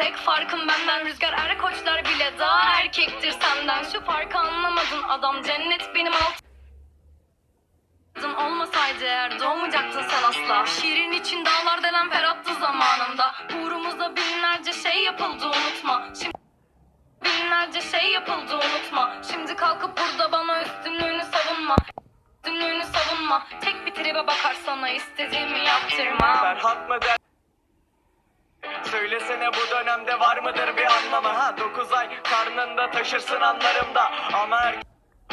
Tek farkım benden? Rüzgar er koçlar bile daha erkektir senden. Şu farkı anlamadın adam cennet benim altım olmasaydı eğer doğmayacaktın sen asla. Şiirin için dağlar delen ferattı zamanında. Uğrumuzda binlerce şey yapıldı unutma. Şimdi binlerce şey yapıldı unutma. Şimdi kalkıp burada bana üstünlüğünü savunma. Üstünlüğünü savunma. Tek bir tribe bakar sana istediğimi yaptırma Ferhat mı der? Söylesene bu dönemde var mıdır bir anlamı? Ha 9 ay karnında taşırsın anlarımda. Ama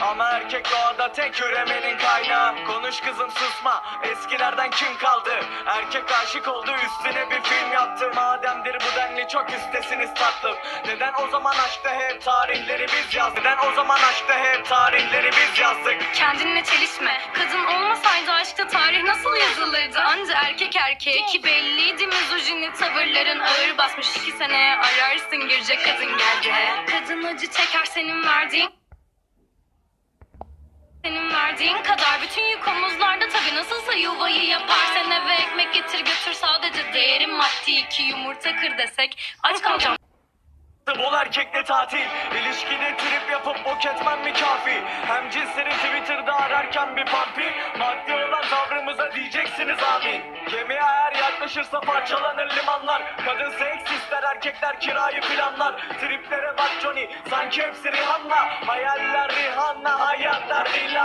ama erkek doğada tek üremenin kaynağı. Konuş kızım susma. Eskilerden kim kaldı? Erkek aşık oldu üstüne bir film yaptı. Mademdir bu denli çok üstesiniz tatlım Neden o zaman aşkta hep tarihleri biz yazdık? Neden o zaman aşkta hep tarihleri biz yazdık? Kendinle çelişme. Kadın olmasaydı aşkta tarih nasıl yazılırdı? Anca erkek erkeğe ki belliydi mizojini tavırların ağır basmış iki seneye ararsın girecek kadın geldi. Kadın acı çeker senin verdiğin senin verdiğin kadar. Bütün yük omuzlarda tabi nasılsa yuvayı yapar. Sen eve ekmek getir götür sadece değerim maddi iki yumurta kır desek Aç kalacağım. Bol erkekle tatil. İlişkide trip yapıp bok etmem mi kafi? Hem cinsleri Twitter'da ararken bir pampi. Maddi olan tavrımıza diyeceksiniz amin Yaklaşırsa parçalanır limanlar. Kadın seks ister erkekler kirayı planlar. Triplere bak Johnny sanki hepsi Rihanna. Hayaller Rihanna hayatlar hey